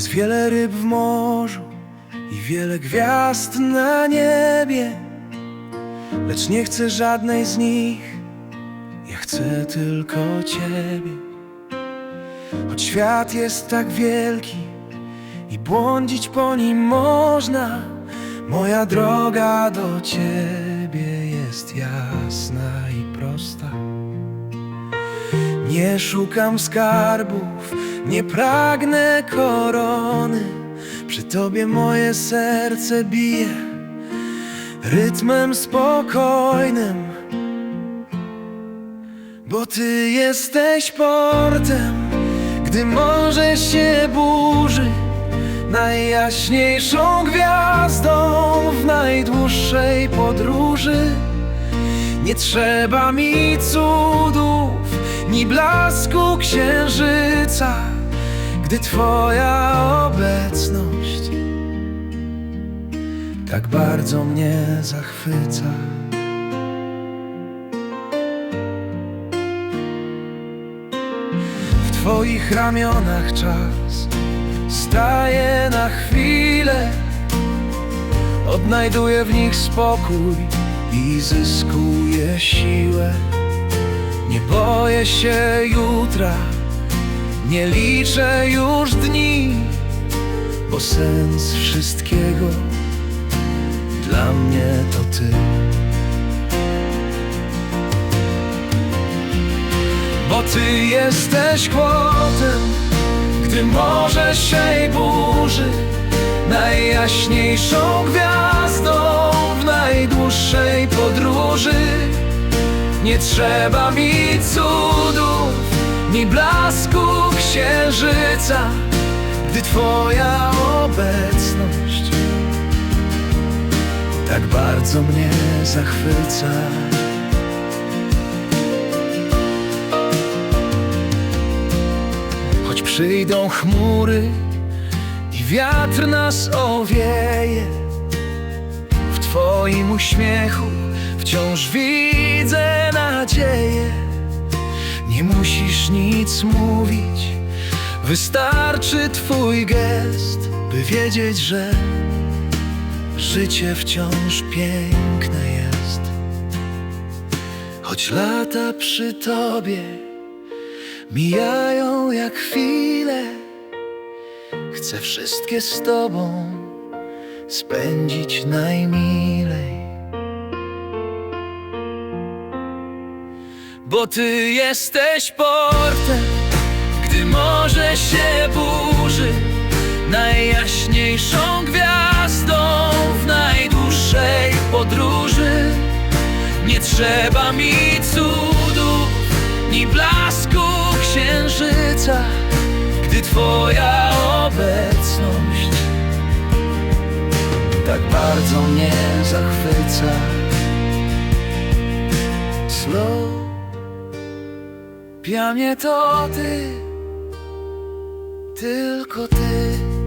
Jest wiele ryb w morzu i wiele gwiazd na niebie, lecz nie chcę żadnej z nich. Ja chcę tylko Ciebie. Choć świat jest tak wielki i błądzić po nim można, moja droga do Ciebie jest jasna i prosta. Nie szukam skarbów, nie pragnę korony. Przy Tobie moje serce bije rytmem spokojnym. Bo Ty jesteś portem, gdy morze się burzy, najjaśniejszą gwiazdą w najdłuższej podróży. Nie trzeba mi cudów, ni blasku księżyca, gdy Twoja obecność tak bardzo mnie zachwyca. W Twoich ramionach czas staje na chwilę, odnajduję w nich spokój i zyskuję siłę. Się jutra, nie liczę już dni, bo sens wszystkiego dla mnie to Ty. Bo Ty jesteś kłotem, gdy morze się burzy, najjaśniejszą Nie trzeba mi cudów, ni blasku księżyca, gdy Twoja obecność tak bardzo mnie zachwyca. Choć przyjdą chmury i wiatr nas owieje, w Twoim uśmiechu wciąż widzę nadzieję. Nie musisz nic mówić, wystarczy Twój gest, by wiedzieć, że życie wciąż piękne jest. Choć lata przy Tobie mijają jak chwile, chcę wszystkie z Tobą spędzić najmilej. Bo Ty jesteś portem, gdy morze się burzy, najjaśniejszą gwiazdą w najdłuższej podróży. Nie trzeba mi cudów, ni blasku księżyca, gdy Twoja obecność tak bardzo mnie zachwyca. Slow, pianie to Ty, tylko Ty.